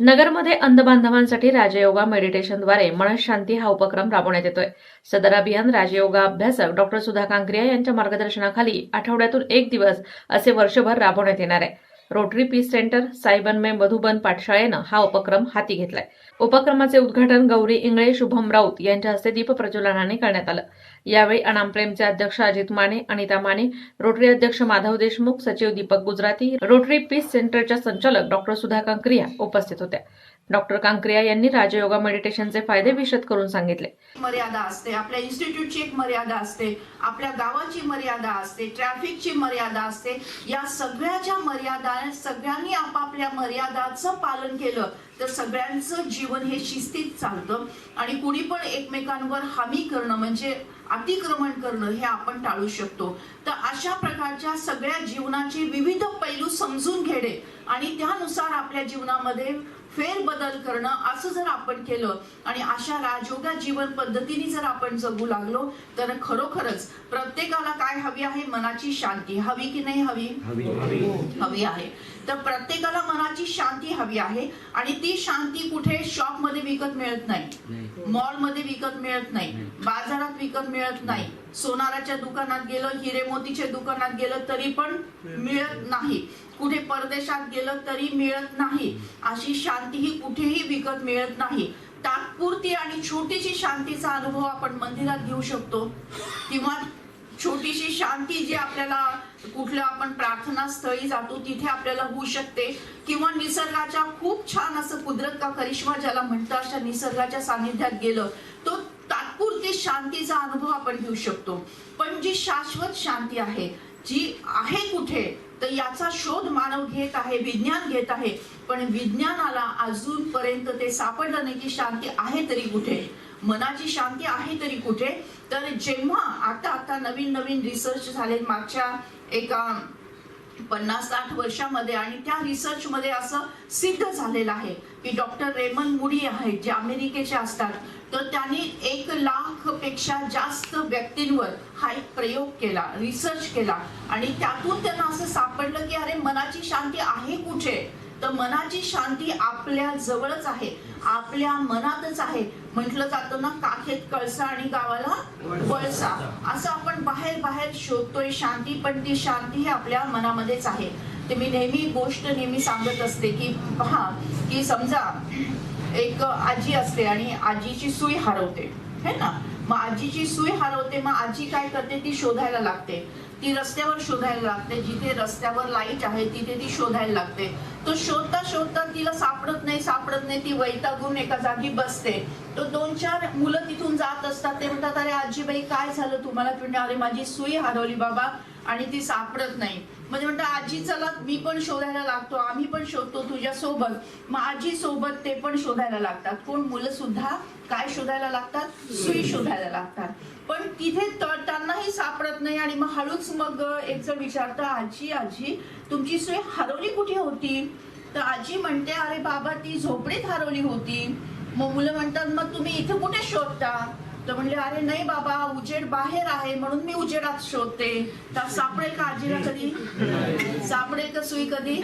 नगरमध्ये अंध बांधवांसाठी राजयोगा मेडिटेशनद्वारे मनशांती हा उपक्रम राबवण्यात येतोय. सदर अभियान राजयोगा अभ्यासक डॉक्टर सुधा कांक्रिया यांच्या मार्गदर्शनाखाली आठवड्यातून एक दिवस असे वर्षभर राबवण्यात येणार आहे. रोटरी पीस सेंटर सायबनमे मधुबन पाठशाळेनं हा उपक्रम हाती घेतलाय. उपक्रमाचे उद्घाटन गौरी इंगळे शुभम राऊत यांच्या हस्ते दीप प्रज्वलनाने करण्यात आलं. यावेळी अनामप्रेमचे अध्यक्ष अजित माने अनिता माने रोटरी अध्यक्ष माधव देशमुख सचिव दीपक गुजराती रोटरी पीस सेंटरच्या संचालक डॉक्टर सुधा कांक्रिया उपस्थित होत्या. डॉक्टर कांक्रिया यांनी राजयोगा मेडिटेशनचे फायदे विशद करून सांगितले. मर्यादा असते आपल्या इन्स्टिट्यूटची एक मर्यादा असते आपल्या गावाची मर्यादा असते ट्रॅफिकची मर्यादा असते या सगळ्याच्या मर्यादा सगळ्यांनी आपापल्या मर्यादाचं पालन केलं तर सगळ्यांचं जीवन हे शिस्तीत चालतं. आणि कुणी पण एकमेकांवर हमी करणं म्हणजे अतिक्रमण करणं हे आपण टाळू शकतो. तर अशा प्रकारच्या सगळ्या जीवनाचे विविध पैलू समजून घेणे आणि त्यानुसार आपल्या जीवनामध्ये फेरबदल करणं असं जर आपण केलं आणि अशा राजयोगा जीवन पद्धतीने जर आपण जगू लागलो तर खरोखरच प्रत्येकाला काय हवी आहे? मनाची शांती. हवी की नाही हवी? हवी. आहे. तर प्रत्येकाला मनाची शांती हवी आहे आणि ती शांती कुठे? शॉपमध्ये विकत मिळत नाही. मॉलमध्ये विकत मिळत नाही. बाजारात विकत मिळत नाही. सोनाराच्या दुकानात गेलं हिरे मोतीच्या दुकानात गेलं तरी पण मिळत नाही. कुठे परदेशात गेलं तरी मिळत नाही. अशी शांती ही कुठेही विकत मिळत नाही. तात्पुरती आणि छोटीशी शांतीचा अनुभव आपण मंदिरात घेऊ शकतो. किंवा छोटीशी शांती जी आपल्याला कुठल्या आपण प्रार्थना स्थळी जातो तिथे आपल्याला होऊ शकते. किंवा निसर्गाच्या खूप छान असं कुदरत का करिश्मा ज्याला म्हणतं अशा निसर्गाच्या सानिध्यात गेलं तो तात्पुरती शांतीचा अनुभव आपण घेऊ शकतो. पण जी शाश्वत शांती आहे जी आहे कुठे तर याचा शोध मानव घेत आहे विज्ञान घेत आहे. पण विज्ञानाला अजूनपर्यंत ते सापडलं नाही की शांती आहे तरी कुठे. मनाची शांती आहे तरी कुठे. तर जेव्हा आता आता नवीन नवीन रिसर्च झाले मागच्या एका पन्नास साठ वर्षामध्ये आणि त्या रिसर्च मध्ये असं सिद्ध झालेलं आहे की डॉक्टर रेमन मुडी आहेत जे अमेरिकेचे असतात तर त्यांनी एक लाखपेक्षा जास्त व्यक्तींवर हा एक प्रयोग केला रिसर्च केला. आणि त्यातून त्यांना असं सापडलं की अरे मनाची शांती आहे कुठे? तर मनाची शांती आपल्या जवळच आहे. आपल्या मनातच आहे. म्हटलं जातं ना काखेत कळसा आणि गावाला वळसा. असं आपण बाहेर बाहेर शोधतोय शांती पण ती शांती ही आपल्या मनामध्येच आहे. ते मी नेहमी गोष्ट नेहमी सांगत असते की पहा की समजा एक आजी असते आणि आजीची सुई हरवते. है ना? मग आजीची सुई हरवते मग आजी काय करते? ती शोधायला लागते. ती रस्त्यावर शोधायला लागते. जिथे रस्त्यावर लाइट आहे तिथे ती शोधायला लागते. तो शोधता शोधता तिला सापडत नाही सापडत नाही. ती वैतागून एका जागी बसते. तो दोन चार मुलं तिथून जात असतात. ते म्हणतात अरे आजीबाई काय झालं तुम्हाला? तुम्ही अरे माझी सुई हरवली बाबा आणि ती सापडत नाही. म्हणजे म्हणतात आजी चला मी पण शोधायला लागतो आम्ही पण शोधतो तुझ्या सोबत मग आजी सोबत ते पण शोधायला लागतात. कोण? मुलं सुद्धा काय शोधायला लागतात? सुई शोधायला लागतात. पण तिथे त्यांनाही सापडत नाही आणि मग हळूच मग एक जण विचारतं आजी आजी तुमची सुई हरवली कुठे होती? तर आजी म्हणते अरे बाबा ती झोपडीत हरवली होती. मग मुलं म्हणतात मग तुम्ही इथे कुठे शोधता? तर म्हणले अरे नाही बाबा उजेड बाहेर आहे म्हणून मी उजेडात शोधते. तर सापडेल का आजीला कधी? सापडेल का सुई कधी?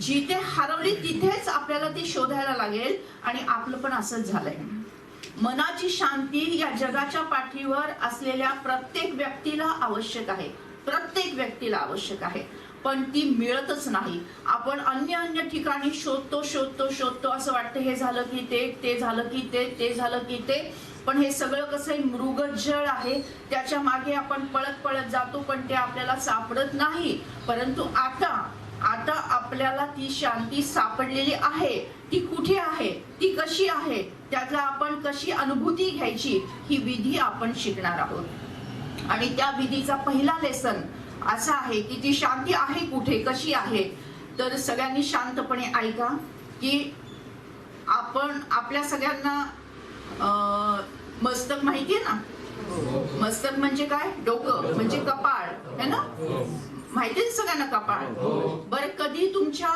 जिथे हरवली तिथेच आपल्याला ती शोधायला लागेल. आणि आपलं पण असंच झालंय. मनाची शांती या जगाच्या पाठीवर असलेल्या प्रत्येक व्यक्तीला आवश्यक आहे. प्रत्येक व्यक्तीला आवश्यक आहे. पण ती मिळतच नाही. आपण अन्य अन्य ठिकाणी शोधतो शोधतो शोधतो. असं वाटतं हे झालं की ते ते झालं की ते ते झालं की ते. पण हे सगळं कसं आहे मृगजळ आहे. त्याच्यामागे आपण पळत पळत जातो पण ते आपल्याला सापडत नाही. परंतु आता आता आपल्याला ती शांती सापडलेली आहे. ती कुठे आहे? ती कशी आहे? त्याचा आपण कशी अनुभूती घ्यायची? ही विधी आपण शिकणार आहोत. आणि त्या विधीचा पहिला लेसन असा आहे की ती शांती आहे कुठे? कशी आहे? तर सगळ्यांनी शांतपणे ऐका की आपण आपल्या सगळ्यांना अं, मस्तक माहितीये ना? मस्तक म्हणजे काय? डोकं म्हणजे कपाळ है ना? माहितीये सगळ्यांना कपाळ? बर कधी तुमच्या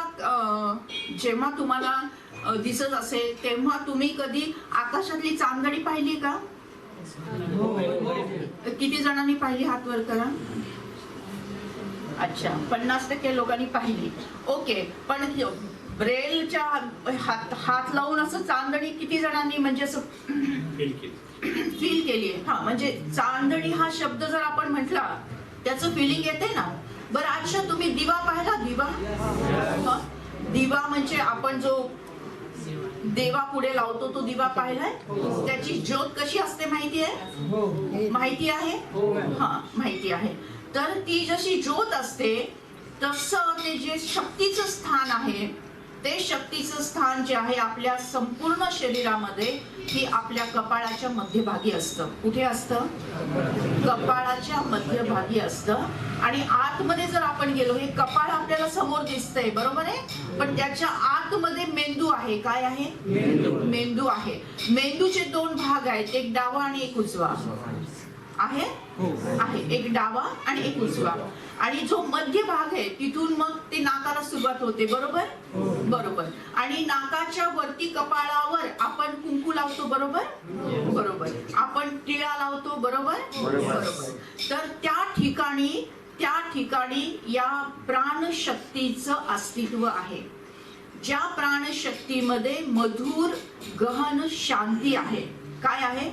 जेव्हा तुम्हाला दिसत असेल तेव्हा तुम्ही कधी आकाशातली चांदणी पाहिली का? किती जणांनी पाहिली हात वर करा? अच्छा पन्नास टक्के लोकांनी पाहिली. ओके पण ब्रेलच्या हात हात लावून असं चांदणी किती जणांनी म्हणजे असं फील केली आहे. हा म्हणजे चांदणी हा शब्द जर आपण म्हटला त्याचं फिलिंग येते ना? बरं अच्छा तुम्ही दिवा पाहिला? दिवा? हा? दिवा म्हणजे आपण जो देवा पुढे लावतो तो दिवा पाहिलाय? त्याची ज्योत कशी असते माहिती आहे? माहिती आहे? हा माहिती आहे. तर ती जशी ज्योत असते तसं ते जे शक्तीचं स्थान आहे ते शक्तीचं स्थान जे आहे आपल्या संपूर्ण शरीरामध्ये ही आपल्या कपाळाच्या मध्यभागी असतं. कुठे असतं? कपाळाच्या मध्यभागी असतं. आणि आतमध्ये जर आपण गेलो हे कपाळ आपल्याला समोर दिसतंय बरोबर आहे? पण त्याच्या आतमध्ये मेंदू आहे. काय आहे? मेंदू आहे. मेंदूचे दोन भाग आहेत. एक डावा आणि एक उजवा. आहे? आहे. एक डावा आणि एक उजवा. आणि जो मध्य भाग आहे तिथून मग ते नाकाला सुरुवात होते बरोबर? बरोबर. आणि नाकाच्या वरती कपाळावर आपण कुंकू लावतो बरोबर? बरोबर. आपण टिळा लावतो बरोबर? बरोबर. तर त्या ठिकाणी त्या ठिकाणी या प्राणशक्तीचं अस्तित्व आहे. ज्या प्राणशक्तीमध्ये मधुर गहन शांती आहे. काय आहे.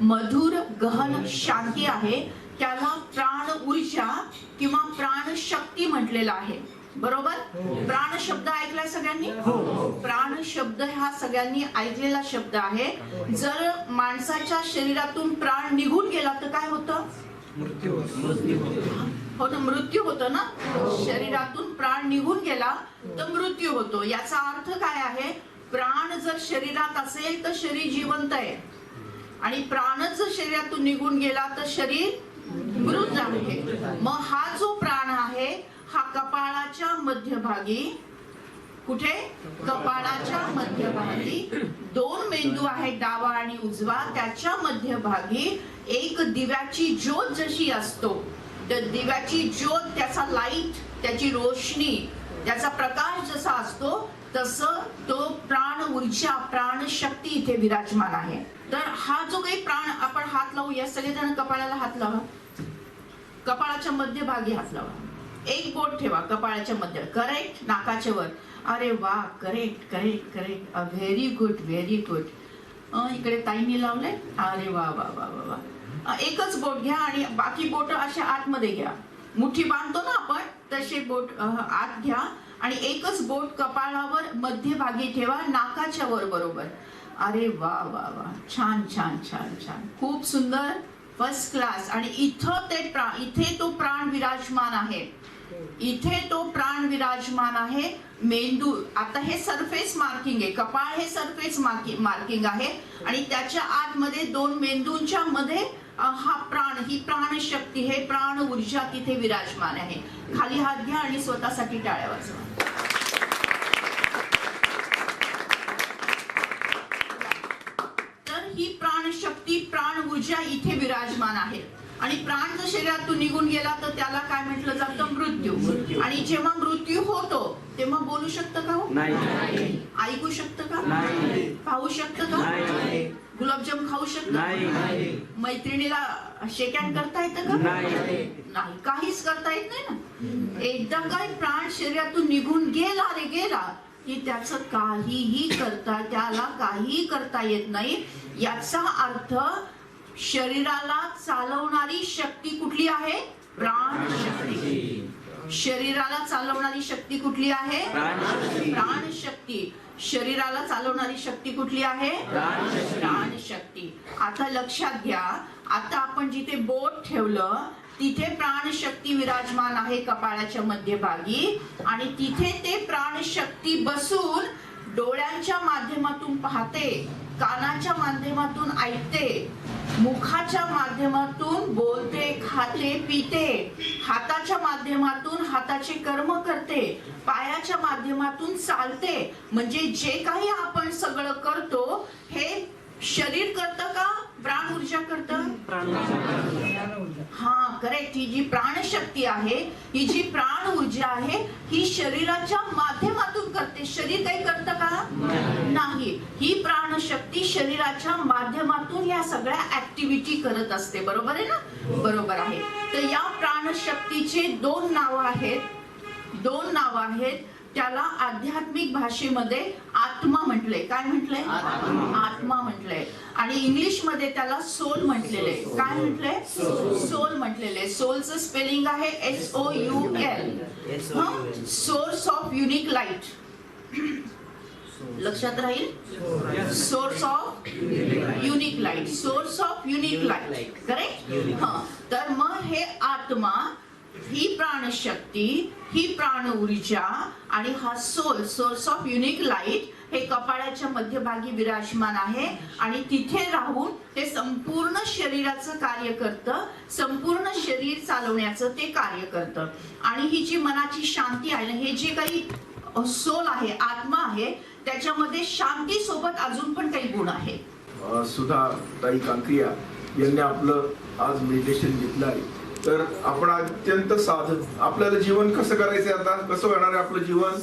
मधुर गहन शांती आहे. त्याला प्राण ऊर्जा किंवा प्राण शक्ती म्हटलेला आहे. बरोबर? प्राण शब्द ऐकलाय सगळ्यांनी? प्राण शब्द हा सगळ्यांनी ऐकलेला शब्द आहे. जर माणसाच्या शरीरातून प्राण निघून गेला तर काय होतं? हो ना मृत्यू होतो ना? शरीरातून प्राण निघून गेला तर मृत्यू होतो. याचा अर्थ काय आहे? प्राण जर शरीरात असेल तर शरीर जिवंत आहे. आणि प्राणच जर शरीरातून निघून गेला तर शरीर मृत आहे मग हा जो प्राण आहे हा कपाळाच्या मध्यभागी कुठे? कपाळाच्या मध्यभागी. दोन मेंदू आहेत डावा आणि उजवा. त्याच्या मध्यभागी एक दिव्याची ज्योत जशी असतो तर दिव्याची ज्योत त्याचा लाइट त्याची रोशनी त्याचा प्रकाश जसा असतो तसं तो प्राण ऊर्जा प्राण शक्ती इथे विराजमान आहे. तर हा जो काही प्राण आपण हात लावू या सगळेजण कपाळाला हात लावा. कपाळाच्या मध्यभागी हात लावा. एक बोट ठेवा कपाळाच्या मध्य. करेक्ट नाकाच्या वर. अरे वा correct correct correct very good very good इकडे ताईने लावलंय. अरे वा वा वा वा वा. एकच बोट घ्या आणि बाकी बोट अशा आतमध्ये घ्या. मुठी बांधतो ना आपण तसे बोट आत घ्या. आणि एकच बोट कपाळावर मध्यभागी ठेवा नाकाच्या वर बरोबर. अरे वा वा वा. छान छान छान छान. खूप सुंदर. फर्स्ट क्लास आणि इथं ते प्राण इथे तो प्राण विराजमान आहे. इथे तो प्राण विराजमान आहे. मेंदू आता हे सरफेस मार्किंग आहे. कपाळ हे सरफेस मार्किंग आहे. आणि त्याच्या आतमध्ये दोन मेंदूंच्या मध्ये हा प्राण ही प्राणशक्ती हे प्राण ऊर्जा तिथे विराजमान आहे. खाली हात घ्या आणि स्वतःसाठी टाळ्या वाजवा तर ही प्राणशक्ती ऊर्जा इथे विराजमान आहे. आणि प्राण जर शरीरातून निघून गेला तर त्याला काय म्हटलं जातं? मृत्यू. आणि जेव्हा मृत्यू होतो तेव्हा बोलू शकतं का हो? नाही. ऐकू शकतं का? नाही. पाहू शकतं का? नाही. गुलाबजाम खाऊ शकतं नाही. मैत्रिणीला शेकॅन करता येतं का? नाही. नाही. काहीच करता येत नाही ना. एकदा काय प्राण शरीरातून निघून गेला रे गेला की त्याचं काहीही करता त्याला काहीही करता येत नाही. याचा अर्थ शरीराला चालवणारी शक्ती कुठली आहे? प्राण शक्ती. शरीराला चालवणारी शक्ती कुठली आहे? प्राणशक्ती. प्राणशक्ती शरीराला चालवणारी शक्ती कुठली आहे? प्राणशक्ती. प्राणशक्ती आता लक्षात घ्या आता आपण जिथे बोट ठेवलं तिथे प्राणशक्ती विराजमान आहे कपाळाच्या मध्यभागी आणि तिथे ते प्राणशक्ती बसून डोळ्यांच्या माध्यमातून पाहते. कानाच्या माध्यमातून ऐकते मुखाच्या माध्यमातून बोलते खाते पिते हाताच्या माध्यमातून हाताचे कर्म करते पायाच्या माध्यमातून चालते. म्हणजे जे काही आपण सगळं करतो हे शरीर करतं का? प्राण ऊर्जा करतं? हा करेक्ट ही जी प्राणशक्ती आहे ही जी प्राण ऊर्जा आहे ही शरीराच्या माध्यमातून करते. शरीर काही करतं का? नाही. ही प्राणशक्ती शरीराच्या माध्यमातून या सगळ्या ऍक्टिव्हिटी करत असते. बरोबर आहे ना? बरोबर आहे. तर या प्राणशक्तीचे दोन नावं आहेत. दोन नावं आहेत. त्याला आध्यात्मिक भाषेमध्ये आत्मा म्हटलंय काय म्हटलंय आत्मा म्हटलंय आणि इंग्लिशमध्ये त्याला सोल म्हटलेले. काय म्हटलंय सोल म्हटलेले. सोलचं स्पेलिंग आहे S O U L source of unique light लक्षात राहील? Source of unique light source of unique light correct हा. तर मग हे आत्मा ही प्राणशक्ती ही प्राण ऊर्जा आणि हा soul source of unique light हे कपाळाच्या मध्यभागी विराजमान आहे आणि तिथे राहून ते संपूर्ण शरीराचं कार्य करतं संपूर्ण शरीर चालवण्याचं ते कार्य करतं. आणि ही जी मनाची शांती आहे हे जे काही सोल आहे आत्मा आहे त्याच्यामध्ये शांती सोबत अजून पण काही गुण आहे सुधा ताई कांक्रिया यांनी आपलं आज मेडिटेशन घेतलं आहे. तर आपण अत्यंत साधन आपल्याला जीवन कसं करायचंय आता? कसं होणार आहे आपलं जीवन?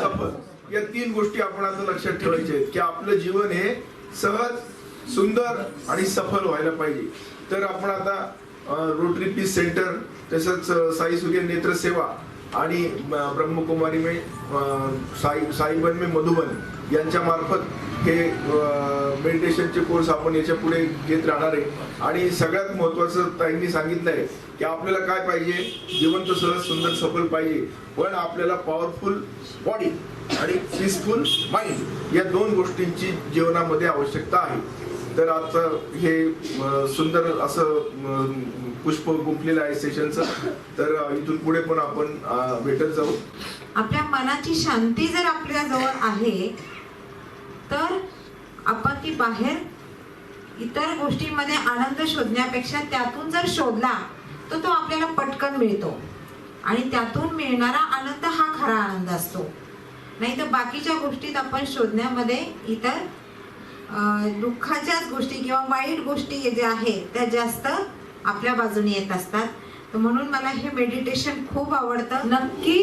सफल या तीन गोष्टी आपण आता लक्षात ठेवायच्या आहेत की आपलं जीवन हे सहज सुंदर आणि सफल व्हायला पाहिजे. तर आपण आता रोटरी पीस सेंटर तसंच साई सूर्य नेत्र सेवा आणि ब्रह्मकुमारी में साई साईबन में मधुबन यांच्या मार्फत हे मेडिटेशनचे कोर्स आपण याच्यापुढे घेत राहणार आहे. आणि सगळ्यात महत्वाचं ताईंनी आहे की आपल्याला काय पाहिजे? जिवंत सहज सुंदर सफल पाहिजे. पण आपल्याला पॉवरफुल बॉडी आणि पीसफुल माइंड या दोन गोष्टींची जीवनामध्ये आवश्यकता आहे. तर आजचं हे सुंदर असं पुष्प गुंफलेलं आहे सेशनचं तर इथून पुढे पण आपण भेटत जाऊ. आपल्या मनाची शांती जर आपल्या जवळ आहे तर आपण ती बाहेर इतर गोष्टींमध्ये आनंद शोधण्यापेक्षा त्यातून जर शोधला तर तो आपल्याला पटकन मिळतो. आणि त्यातून मिळणारा आनंद हा खरा आनंद असतो. नाही तर बाकीच्या गोष्टीत आपण शोधण्यामध्ये इतर दुःखाच्याच गोष्टी किंवा वाईट गोष्टी ज्या आहेत त्या जास्त आपल्या बाजूने येत असतात. तर म्हणून मला हे मेडिटेशन खूप आवडतं. नक्की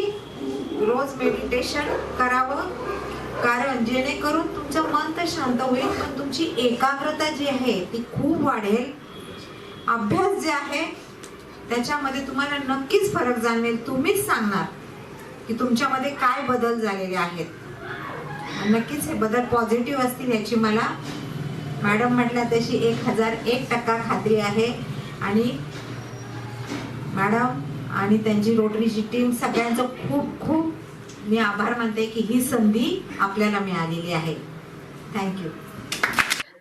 रोज मेडिटेशन करावं. कारण जेणेकरून तुमचं मन तर शांत होईल पण तुमची एकाग्रता जी आहे ती खूप वाढेल. अभ्यास जे आहे त्याच्यामध्ये तुम्हाला नक्कीच फरक जाणवेल. तुम्हीच सांगणार की तुमच्यामध्ये काय बदल झालेले आहेत. नक्कीच हे बदल पॉझिटिव्ह असतील याची मला मॅडम म्हटल्या तशी एक हजार एक टक्का खात्री आहे. आणि मॅडम आणि त्यांची रोटरीची टीम सगळ्यांचं खूप खूप मी आभार मानते की ही संधी आपल्याला मिळालेली आहे. थँक्यू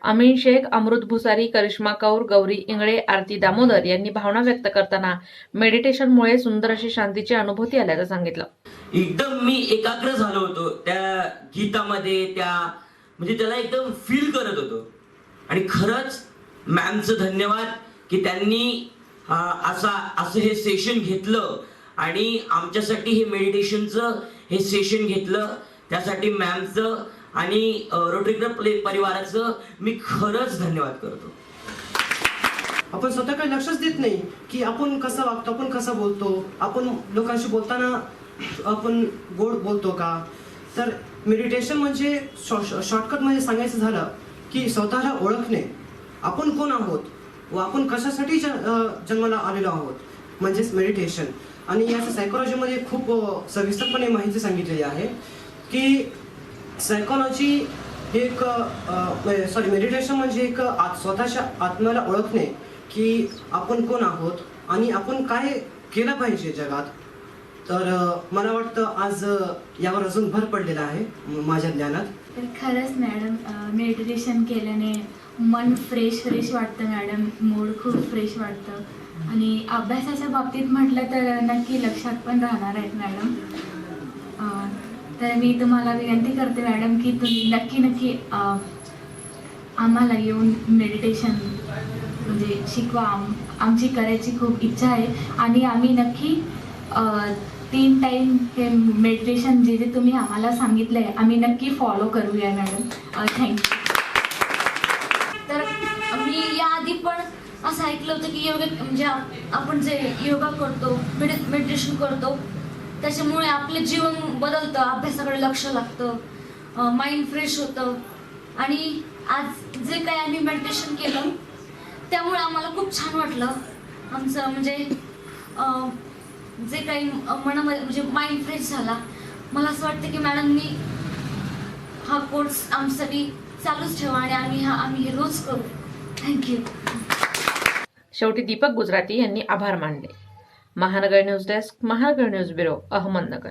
अमीन शेख अमृत भुसारी करिश्मा कौर गौरी इंगळे आरती दामोदर यांनी भावना व्यक्त करताना मेडिटेशनमुळे सुंदर अशी शांतीची अनुभूती आल्याचं सांगितलं. एकदम मी एकाग्र झालो होतो. त्या गीतामध्ये त्या म्हणजे त्याला एकदम फील करत होतो. आणि खरंच मॅमचं धन्यवाद की त्यांनी असा असं हे सेशन घेतलं आणि आमच्यासाठी हे मेडिटेशनचं हे सेशन घेतलं. त्यासाठी मॅमचं आणि रोटरी क्लब परिवाराचं मी खरंच धन्यवाद करतो. आपण स्वतःकडे लक्षच देत नाही की आपण कसं वागतो आपण कसं बोलतो. आपण लोकांशी बोलताना आपण गोड बोलतो का? तर मेडिटेशन म्हणजे शॉर्टकट म्हणजे सांगायचं झालं की स्वतःला ओळखणे. आपण कोण आहोत? व आपण कशासाठी ज- जन्माला आलेलो आहोत? म्हणजेच मेडिटेशन आणि याचं सायकोलॉजीमध्ये खूप सविस्तरपणे माहिती सांगितलेली आहे की सायकोलॉजी हे एक सॉरी मेडिटेशन म्हणजे एक आत स्वतःच्या आत्म्याला ओळखणे की आपण कोण आहोत आणि आपण काय केलं पाहिजे जगात? तर मला वाटतं आज यावर अजून भर पडलेला आहे माझ्या ज्ञानात. तर खरंच मॅडम मेडिटेशन केल्याने मन फ्रेश फ्रेश वाटतं मॅडम. मूड खूप फ्रेश वाटतं. आणि अभ्यासाच्या बाबतीत म्हटलं तर नक्की लक्षात पण राहणार आहेत मॅडम. अं, तर मी तुम्हाला विनंती करते मॅडम की तुम्ही नक्की नक्की अं, आम्हाला येऊन मेडिटेशन म्हणजे शिकवा. आम आमची करायची खूप इच्छा आहे. आणि आम्ही नक्की अं, तीन टाईम हे मेडिटेशन जे जे तुम्ही आम्हाला सांगितलं आहे आम्ही नक्की फॉलो करूया मॅडम थँक्यू तर मी याआधी पण असं ऐकलं होतं की योगा म्हणजे आपण जे योगा करतो मेडिटेशन करतो त्याच्यामुळे आपलं जीवन बदलतं अभ्यासाकडे लक्ष लागतं माइंड फ्रेश होतं. आणि आज जे काही आम्ही मेडिटेशन केलं त्यामुळे आम्हाला खूप छान वाटलं. आमचं म्हणजे जे काही मनामध्ये म्हणजे माइंड फ्रेश झाला. मला असं वाटतं की मॅडमनी हा कोर्स आमच्यासाठी चालूच ठेवा आणि आम्ही हा आम्ही हे रोज करू. थँक्यू शेवटी दीपक गुजराती यांनी आभार मानले. Mahanagar news desk Mahanagar news bureau Ahmednagar.